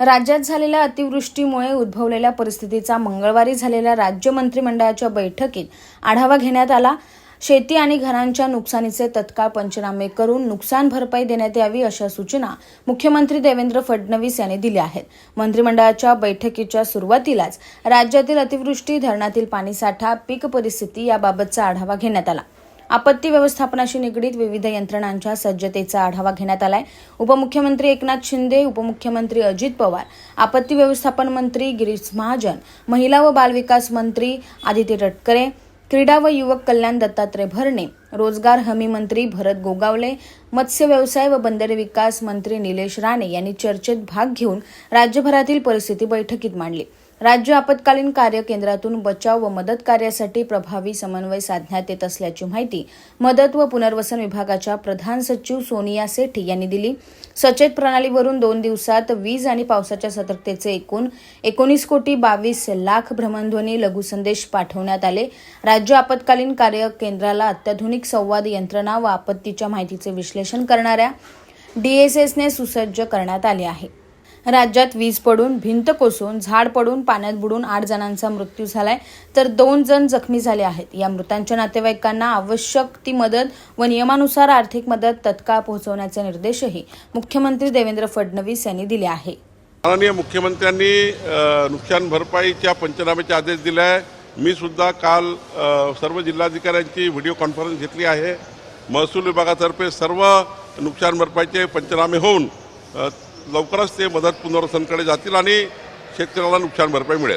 राज्यात झालेल्या अतिवृष्टीमुळे उद्भवलेल्या परिस्थितीचा मंगळवारी झालेल्या राज्य मंत्रिमंडळाच्या बैठकीत आढावा घेण्यात आला. शेती आणि घरांच्या नुकसानीचे तत्काळ पंचनामे करून नुकसान भरपाई देण्यात यावी अशा सूचना मुख्यमंत्री देवेंद्र फडणवीस यांनी दिल्या आहेत. मंत्रिमंडळाच्या बैठकीच्या सुरुवातीलाच राज्यातील अतिवृष्टी धरणातील पाणीसाठा पीक परिस्थिती याबाबतचा आढावा घेण्यात आला. आपत्ती व्यवस्थापनाशी निगडीत विविध यंत्रणांच्या सज्जतेचा आढावा घेण्यात आलाय. उपमुख्यमंत्री एकनाथ शिंदे उपमुख्यमंत्री अजित पवार आपत्ती व्यवस्थापन मंत्री गिरीश महाजन महिला व बालविकास मंत्री आदित्य तटकरे क्रीडा व युवक कल्याण दत्तात्रय भरणे रोजगार हमी मंत्री भरत गोगावले मत्स्य व्यवसाय व बंदरे विकास मंत्री निलेश राणे यांनी चर्चेत भाग घेऊन राज्यभरातील परिस्थिती बैठकीत मांडली. राज्य आपत्कालीन कार्य केंद्रातून बचाव व मदत कार्यासाठी प्रभावी समन्वय साधण्यात येत असल्याची माहिती मदत व पुनर्वसन विभागाच्या प्रधान सचिव सोनिया सेठी यांनी दिली. सचेत प्रणालीवरून दोन दिवसात वीज आणि पावसाच्या सतर्कतेचे एकूण एकोणीस कोटी बावीस लाख भ्रमणध्वनी लघुसंदेश पाठवण्यात आले. राज्य आपत्कालीन कार्य केंद्राला अत्याधुनिक संवाद यंत्रणा व आपत्तीच्या माहितीचे विश्लेषण करणाऱ्या डीएसएसने सुसज्ज करण्यात आले आहे. राज्यात वीज पडून भिंत कोसळून झाड पडून पाण्यात बुडून आठ जणांचा मृत्यू झालाय तर दोन जण जखमी झाले आहेत. या मृतांच्या नातेवाईकांना आवश्यक ती मदत व नियमानुसार आर्थिक मदत तत्काळ पोहोचवण्याचे निर्देशही मुख्यमंत्री देवेंद्र फडणवीस यांनी दिले आहे. माननीय मुख्यमंत्र्यांनी नुकसान भरपाईच्या पंचनाम्याचे आदेश दिले आहे मी सुद्धा काल सर्व जिल्हाधिकाऱ्यांची व्हिडिओ कॉन्फरन्स घेतली आहे. महसूल विभागातर्फे सर्व नुकसान भरपाईचे पंचनामे होऊन लवकरच ते मदत पुनर्वसनकडे जातील आणि शेतकऱ्याला नुकसान भरपाई मिळेल.